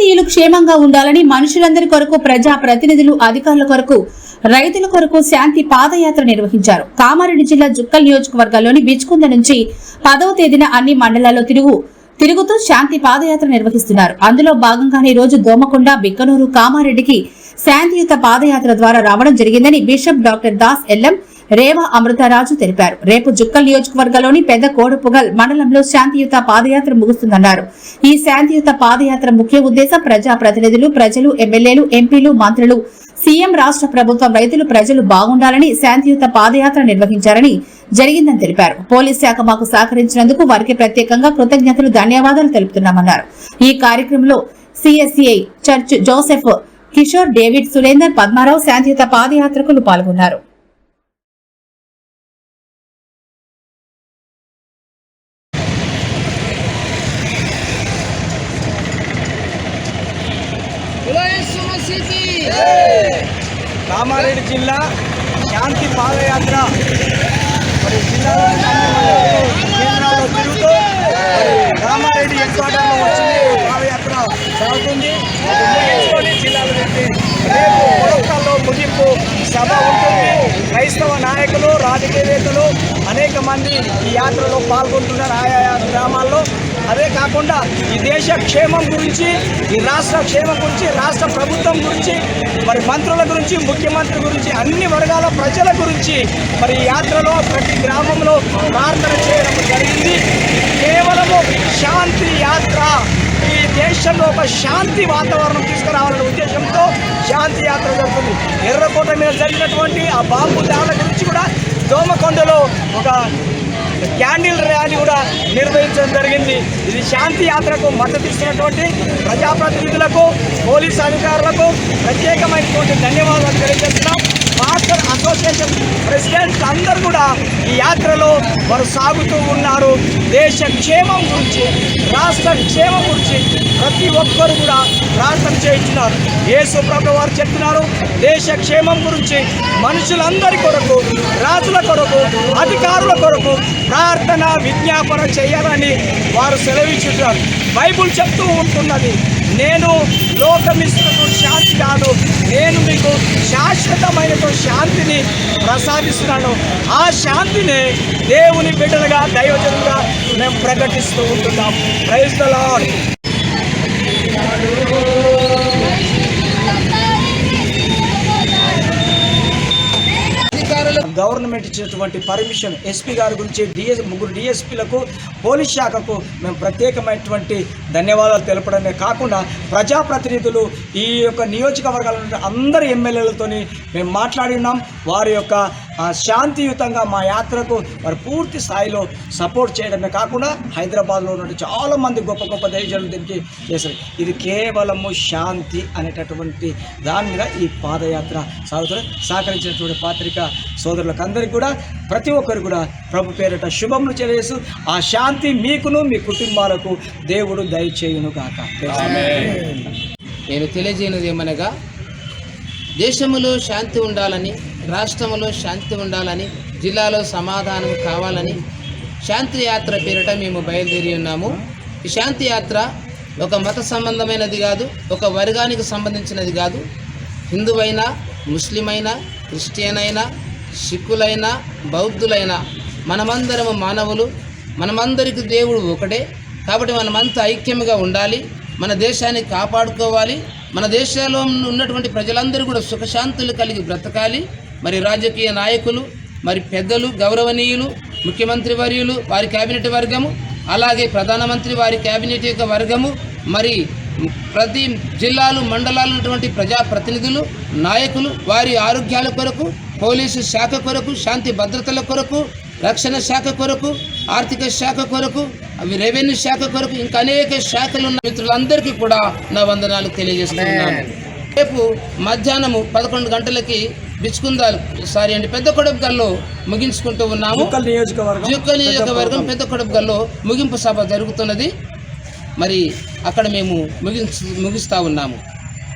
భారతీయులు క్షేమంగా ఉండాలని మనుషులందరి కొరకు ప్రజా ప్రతినిధులు అధికారుల కొరకు రైతుల కొరకు శాంతి పాదయాత్ర నిర్వహించారు. కామారెడ్డి జిల్లా జుక్కల్ నియోజకవర్గంలోని బిచ్కుంద నుంచి పదవ తేదీన అన్ని మండలాల్లో తిరుగు తిరుగుతూ శాంతి పాదయాత్ర నిర్వహిస్తున్నారు. అందులో భాగంగానే ఈ రోజు దోమకొండ బిక్కనూరు కామారెడ్డికి శాంతియుత పాదయాత్ర ద్వారా రావడం జరిగిందని bishop doctor Das LM Reva Amrutharaju తెలిపారు. రేపు జుక్కల్ నియోజకవర్గంలోని పెద్ద కోడుపుగల్ మండలంలో శాంతియుత పాదయాత్ర ముగుస్తుందన్నారు. ఈ శాంతియుత పాదయాత్ర ముఖ్య ఉద్దేశం ప్రజా ప్రతినిధులు ప్రజలు ఎమ్మెల్యేలు ఎంపీలు మంత్రులు సీఎం రాష్ట్ర ప్రభుత్వం రైతులు ప్రజలు బాగుండాలని శాంతియుత పాదయాత్ర నిర్వహించారని జరిగిందని తెలిపారు. పోలీస్ శాఖ మాకు సహకరించినందుకు వారికి ప్రత్యేకంగా కృతజ్ఞతలు ధన్యవాదాలు తెలుపుతున్నామన్నారు. ఈ కార్యక్రమంలో CSI church Joseph Kishore David Surender Padmarao శాంతియుత పాదయాత్రకులు పాల్గొన్నారు. కామారెడ్డి జిల్లా శాంతి పాదయాత్ర. మరి జిల్లాలో కేంద్రాల్లో తిరుగుతూ కామారెడ్డి హెడ్ వచ్చింది. పాదయాత్ర సాగుతుంది. జిల్లాలో పెట్టి రేపు కొడకల్లో ముగింపు సభ ఉంటుంది. క్రైస్తవ నాయకులు రాజకీయవేత్తలు అనేక మంది ఈ యాత్రలో పాల్గొంటున్నారు. ఆయా గ్రామాల్లో అదే కాకుండా ఈ దేశ క్షేమం గురించి ఈ రాష్ట్ర క్షేమం గురించి రాష్ట్ర ప్రభుత్వం గురించి మరి మంత్రుల గురించి ముఖ్యమంత్రి గురించి అన్ని వర్గాల ప్రజల గురించి మరి యాత్రలో ప్రతి గ్రామంలో ప్రార్థన చేయడం జరిగింది. కేవలము శాంతి యాత్ర ఈ దేశంలో ఒక శాంతి వాతావరణం తీసుకురావాలనే ఉద్దేశంతో శాంతి యాత్ర జరుగుతుంది. ఎర్రకోట మీద జరిగినటువంటి ఆ బాంబు దాడుల గురించి కూడా దోమకొండలో ఒక క్యాండిల్ ర్యాలీ కూడా నిర్వహించడం జరిగింది. ఇది శాంతి యాత్రకు మద్దతు ఇస్తున్నటువంటి ప్రజాప్రతినిధులకు పోలీస్ అధికారులకు ప్రత్యేకమైనటువంటి ధన్యవాదాలు తెలియజేస్తున్నాం మాస్టర్ అసోసియేషన్ ప్రెసిడెంట్స్ అందరూ కూడా ఈ యాత్రలో వారు సాగుతూ ఉన్నారు. దేశ క్షేమం గురించి రాష్ట్ర క్షేమం గురించి ప్రతి ఒక్కరు కూడా ప్రార్థన చేయించున్నారు యేసు ప్రభు వారు చెప్తున్నారు దేశ క్షేమం గురించి మనుషులందరి కొరకు రాజుల కొరకు అధికారుల కొరకు ప్రార్థన విజ్ఞాపన చేయాలని వారు సెలవిచ్చుతున్నారు. బైబుల్ చెప్తూ ఉంటున్నది నేను లోకమిస్తున్న శాశ్వతమైనటువంటి శాంతిని ప్రసాదిస్తున్నాడు ఆ శాంతిని దేవుని బిడ్డలుగా దైవజనులుగా మేము ప్రకటిస్తూ ఉంటున్నాం. ప్రైజ్ ద లాడ్ గవర్నమెంట్ ఇచ్చినటువంటి పర్మిషన్ ఎస్పీ గారి గురించి డిఎస్ ముగ్గురు డిఎస్పీలకు పోలీస్ శాఖకు మేము ప్రత్యేకమైనటువంటి ధన్యవాదాలు తెలపడమే కాకుండా ప్రజాప్రతినిధులు ఈ యొక్క నియోజకవర్గాల అందరి ఎమ్మెల్యేలతోని మేము మాట్లాడి ఉన్నాం. వారి యొక్క శాంతియుతంగా మా యాత్రకు వారు పూర్తి స్థాయిలో సపోర్ట్ చేయడమే కాకుండా హైదరాబాద్లో ఉన్న చాలా మంది గొప్ప గొప్ప దేశాలు దీనికి చేశారు. ఇది కేవలము శాంతి అనేటటువంటి దాని మీద ఈ పాదయాత్ర సాగుతుంది. సహకరించినటువంటి పాత్రిక సోదరులకు అందరికీ కూడా ప్రతి ఒక్కరు కూడా ప్రభు పేరిట శుభములు తెలియజేస్తూ ఆ శాంతి మీకును మీ కుటుంబాలకు దేవుడు దయచేయును కాక నేను తెలియజేయనిది ఏమనగా దేశములో శాంతి ఉండాలని రాష్ట్రములో శాంతి ఉండాలని జిల్లాలో సమాధానం కావాలని శాంతి యాత్ర పేరిట మేము బయలుదేరి ఉన్నాము. ఈ శాంతి యాత్ర ఒక మత సంబంధమైనది కాదు ఒక వర్గానికి సంబంధించినది కాదు. హిందువైనా ముస్లిం అయినా క్రిస్టియన్ అయినా సిక్కులైనా బౌద్ధులైనా మనమందరము మానవులు మనమందరికి దేవుడు ఒకటే. కాబట్టి మనమంతా ఐక్యంగా ఉండాలి మన దేశాన్ని కాపాడుకోవాలి మన దేశంలో ఉన్నటువంటి ప్రజలందరూ కూడా సుఖశాంతులు కలిగి బ్రతకాలి. మరి రాజకీయ నాయకులు మరి పెద్దలు గౌరవనీయులు ముఖ్యమంత్రి వర్యులు వారి కేబినెట్ వర్గము అలాగే ప్రధానమంత్రి వారి కేబినెట్ యొక్క వర్గము మరి ప్రతి జిల్లాలు మండలాలు ఉన్నటువంటి ప్రజాప్రతినిధులు నాయకులు వారి ఆరోగ్యాల కొరకు పోలీసు శాఖ కొరకు శాంతి భద్రతల కొరకు రక్షణ శాఖ కొరకు ఆర్థిక శాఖ కొరకు అవి రెవెన్యూ శాఖ కొరకు ఇంకా అనేక శాఖలు ఉన్న మిత్రులందరికీ కూడా నా వందనాలు తెలియజేస్తున్నాను. రేపు మధ్యాహ్నము పదకొండు గంటలకి బిచ్చుకుందాలు. సారీ అండి పెద్ద కొడపగల్లో ముగించుకుంటూ ఉన్నాము. ముక్కల్ నియోజకవర్గం జుక్క నియోజకవర్గం పెద్ద కొడపగల్లో ముగింపు సభ జరుగుతున్నది. మరి అక్కడ మేము ముగించు ముగిస్తా ఉన్నాము.